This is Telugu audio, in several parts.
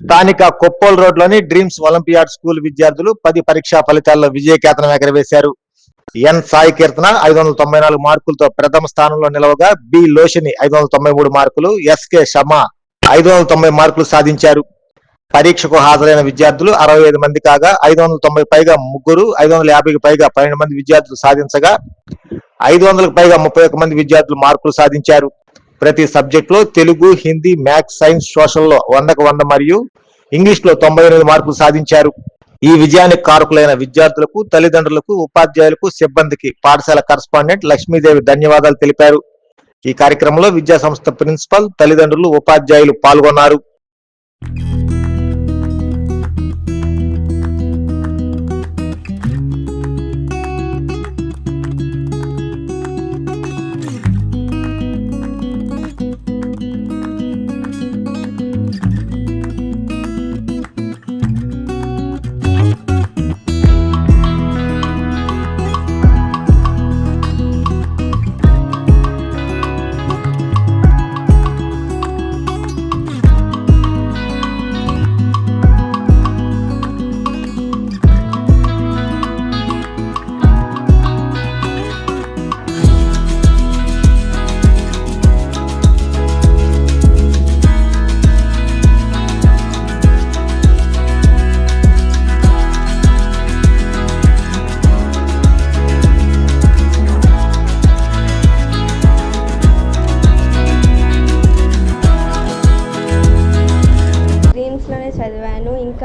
స్థానిక కొప్పోల్ రోడ్లోని డ్రీమ్స్ ఒలింపియాడ్ స్కూల్ విద్యార్థులు పది పరీక్షా ఫలితాల్లో విజయకేతనం ఎగరవేశారు. ఎన్ సాయి కీర్తన ఐదు వందల తొంభై నాలుగు మార్కులతో ప్రథమ స్థానంలో నిలవగా బి లోషిని ఐదు వందల తొంభై మూడు మార్కులు ఎస్కే శమ ఐదు వందల తొంభై మార్కులు సాధించారు. పరీక్షకు హాజరైన విద్యార్థులు అరవై ఐదు మంది కాగా ఐదు వందల తొంభై పైగా ముగ్గురు ఐదు వందల యాభైకి పైగా పన్నెండు మంది విద్యార్థులు సాధించగా ఐదు వందలకు పైగా ముప్పై ఒక్క మంది విద్యార్థులు మార్కులు సాధించారు. ప్రతి సబ్జెక్ట్లో తెలుగు హిందీ మ్యాథ్స్ సైన్స్ సోషల్లో వందకు వంద మరియు ఇంగ్లీష్లో తొంభై ఎనిమిది మార్కులు సాధించారు. ఈ విజయానికి కారకులైన విద్యార్థులకు తల్లిదండ్రులకు ఉపాధ్యాయులకు సిబ్బందికి పాఠశాల కరస్పాండెంట్ లక్ష్మీదేవి ధన్యవాదాలు తెలిపారు. ఈ కార్యక్రమంలో విద్యా సంస్థ ప్రిన్సిపల్ తల్లిదండ్రులు ఉపాధ్యాయులు పాల్గొన్నారు.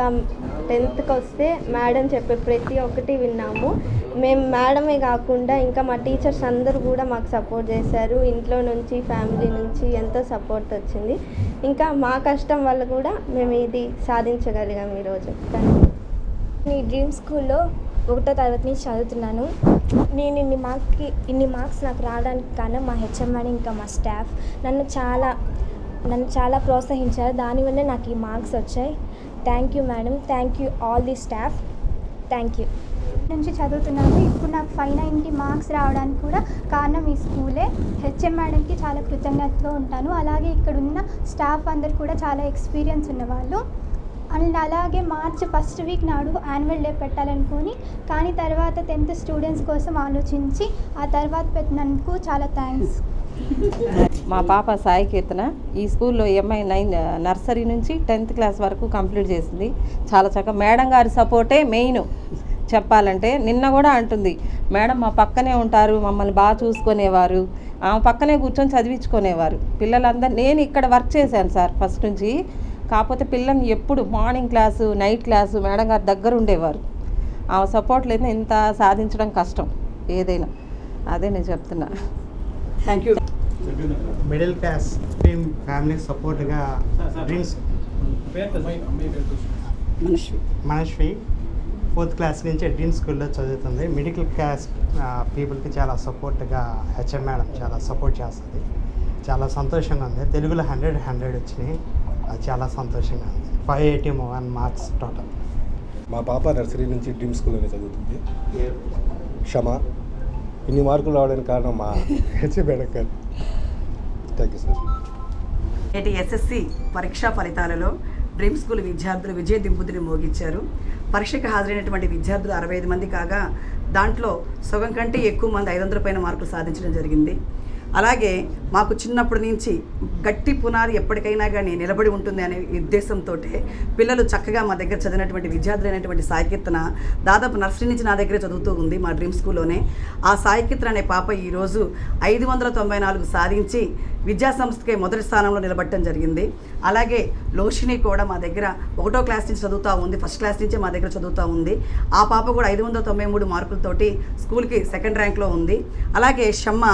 ఇంకా టెన్త్కి వస్తే మేడం చెప్పే ప్రతి ఒక్కటి విన్నాము. మేము మేడమే కాకుండా ఇంకా మా టీచర్స్ అందరూ కూడా మాకు సపోర్ట్ చేశారు. ఇంట్లో నుంచి ఫ్యామిలీ నుంచి ఎంతో సపోర్ట్ వచ్చింది. ఇంకా మా కష్టం వల్ల కూడా మేము ఇది సాధించగలిగాం ఈరోజు. నీ మీ డ్రీమ్ స్కూల్లో ఒకటో తరగతి నుంచి చదువుతున్నాను. నేను ఇన్ని మార్క్కి ఇన్ని మార్క్స్ నాకు రావడానికి కారణం మా హెచ్ఎంఆర్ ఇంకా మా స్టాఫ్. నన్ను చాలా నన్ను చాలా ప్రోత్సహించారు. దానివల్ల నాకు ఈ మార్క్స్ వచ్చాయి. Thank you madam thank you all the staff thank you నుంచి చదువుతున్నాను ఇప్పుడు నాకు ఫైవ్ నైన్టీ మార్క్స్ రావడానికి కూడా కారణం ఈ స్కూలే. హెచ్ఎం మేడంకి చాలా కృతజ్ఞతతో ఉంటాను. అలాగే ఇక్కడ ఉన్న స్టాఫ్ అందరు కూడా చాలా ఎక్స్పీరియన్స్ ఉన్నవాళ్ళు. అండ్ అలాగే మార్చ్ ఫస్ట్ వీక్ నాడు యాన్యువల్ డే పెట్టాలనుకొని కానీ తర్వాత టెన్త్ స్టూడెంట్స్ కోసం ఆలోచించి ఆ తర్వాత పెట్టినందుకు చాలా థ్యాంక్స్. మా పాప సాయి కీర్తన ఈ స్కూల్లో ఎంఐ నైన్ నర్సరీ నుంచి టెన్త్ క్లాస్ వరకు కంప్లీట్ చేసింది. చాలా చక్కగా మేడం గారి సపోర్టే మెయిన్ చెప్పాలంటే. నిన్న కూడా అంటుంది మేడం మా పక్కనే ఉంటారు మమ్మల్ని బాగా చూసుకునేవారు ఆమె పక్కనే కూర్చొని చదివించుకునేవారు. పిల్లలందరూ నేను ఇక్కడ వర్క్ చేశాను సార్ ఫస్ట్ నుంచి. కాకపోతే పిల్లల్ని ఎప్పుడు morning class night class madam గారి దగ్గర ఉండేవారు. ఆమె సపోర్ట్ లేదా ఇంత సాధించడం కష్టం ఏదైనా. అదే నేను చెప్తున్నా. Thank you middle class family సపోర్ట్గా డ్రీమ్స్ మనిషి మనశ్వి ఫోర్త్ క్లాస్ నుంచి డ్రీమ్ స్కూల్లో చదువుతుంది. మిడిల్ క్లాస్ పీపుల్కి చాలా సపోర్ట్గా హెచ్ఎం మేడం చాలా సపోర్ట్ చేస్తుంది. చాలా సంతోషంగా ఉంది. తెలుగులో హండ్రెడ్ హండ్రెడ్ వచ్చినాయి. అది చాలా సంతోషంగా ఉంది. Five eighty one marks total మా పాప నర్సరీ నుంచి డ్రీమ్ స్కూల్లోనే చదువుతుంది. క్షమ. ఇన్ని మార్కులు రావడానికి కారణం మా హెచ్ఏ మేడం గారు థ్యాంక్ యూ సార్ నేటి ఎస్ఎస్సి పరీక్షా ఫలితాలలో డ్రీమ్ స్కూల్ విద్యార్థులు విజయ దింపుతిని మోగించారు. పరీక్షకు హాజరైనటువంటి విద్యార్థులు అరవై ఐదు మంది కాగా దాంట్లో సగం కంటే ఎక్కువ మంది ఐదు వందల పైన మార్కులు సాధించడం జరిగింది. అలాగే మాకు చిన్నప్పటి నుంచి గట్టి పునాది ఎప్పటికైనా కానీ నిలబడి ఉంటుంది అనే ఉద్దేశంతో పిల్లలు చక్కగా మా దగ్గర చదివినటువంటి విద్యార్థులైనటువంటి సాయికీర్తన దాదాపు నర్సరీ నుంచి నా దగ్గరే చదువుతూ ఉంది మా డ్రీమ్ స్కూల్లోనే. ఆ సాయికీర్తన అనే పాప ఈరోజు ఐదు వందల తొంభై నాలుగు సాధించి విద్యాసంస్థకే మొదటి స్థానంలో నిలబడటం జరిగింది. అలాగే లోషిని కూడా మా దగ్గర ఒకటో క్లాస్ నుంచి చదువుతూ ఉంది ఫస్ట్ క్లాస్ నుంచే మా దగ్గర చదువుతూ ఉంది. ఆ పాప కూడా ఐదు వందల తొంభై మూడు మార్కులతోటి స్కూల్కి సెకండ్ ర్యాంక్లో ఉంది. అలాగే షమ్మ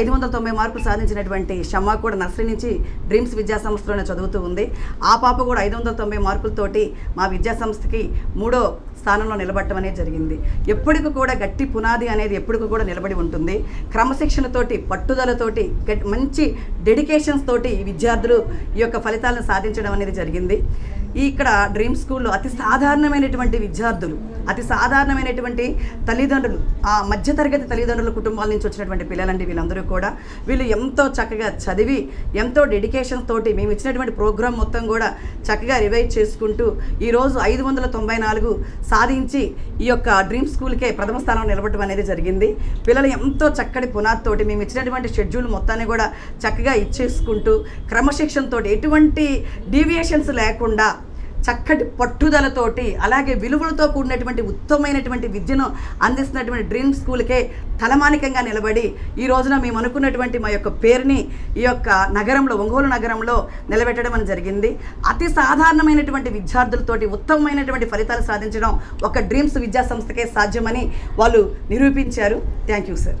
ఐదు వందల తొంభై మార్కులు సాధించినటువంటి షమ్మ కూడా నర్సరీ నుంచి డ్రీమ్స్ విద్యాసంస్థలోనే చదువుతూ ఉంది. ఆ పాప కూడా ఐదు వందల తొంభై మార్కులతోటి మా విద్యాసంస్థకి మూడో స్థానంలో నిలబడటం అనేది జరిగింది. ఎప్పటికి కూడా గట్టి పునాది అనేది ఎప్పటికి కూడా నిలబడి ఉంటుంది. క్రమశిక్షణతోటి పట్టుదలతోటి మంచి డెడికేషన్స్ తోటి ఈ విద్యార్థులు ఈ యొక్క ఫలితాలను సాధించడం అనేది జరిగింది. ఈ ఇక్కడ డ్రీమ్ స్కూల్లో అతి సాధారణమైనటువంటి విద్యార్థులు అతి సాధారణమైనటువంటి తల్లిదండ్రులు ఆ మధ్యతరగతి తల్లిదండ్రుల కుటుంబాల నుంచి వచ్చినటువంటి పిల్లలండి వీళ్ళందరూ కూడా. వీళ్ళు ఎంతో చక్కగా చదివి ఎంతో డెడికేషన్ తోటి మేము ఇచ్చినటువంటి ప్రోగ్రామ్ మొత్తం కూడా చక్కగా రివైజ్ చేసుకుంటూ ఈరోజు ఐదు వందల తొంభై నాలుగు సాధించి ఈ యొక్క డ్రీమ్ స్కూల్కే ప్రథమ స్థానం నిలబడటం అనేది జరిగింది. పిల్లలు ఎంతో చక్కటి పునాదితోటి మేము ఇచ్చినటువంటి షెడ్యూల్ మొత్తాన్ని కూడా చక్కగా ఇచ్చేసుకుంటూ క్రమశిక్షణతో ఎటువంటి డీవియేషన్స్ లేకుండా చక్కటి పట్టుదలతోటి అలాగే విలువలతో కూడినటువంటి ఉత్తమమైనటువంటి విద్యను అందిస్తున్నటువంటి డ్రీమ్ స్కూల్కే తలమానికంగా నిలబడి ఈ రోజున మేము అనుకున్నటువంటి మా యొక్క పేరుని ఈ యొక్క నగరంలో ఒంగోలు నగరంలో నిలబెట్టడం అని జరిగింది. అతి సాధారణమైనటువంటి విద్యార్థులతోటి ఉత్తమమైనటువంటి ఫలితాలు సాధించడం ఒక డ్రీమ్స్ విద్యా సంస్థకే సాధ్యమని వాళ్ళు నిరూపించారు. Thank you sir.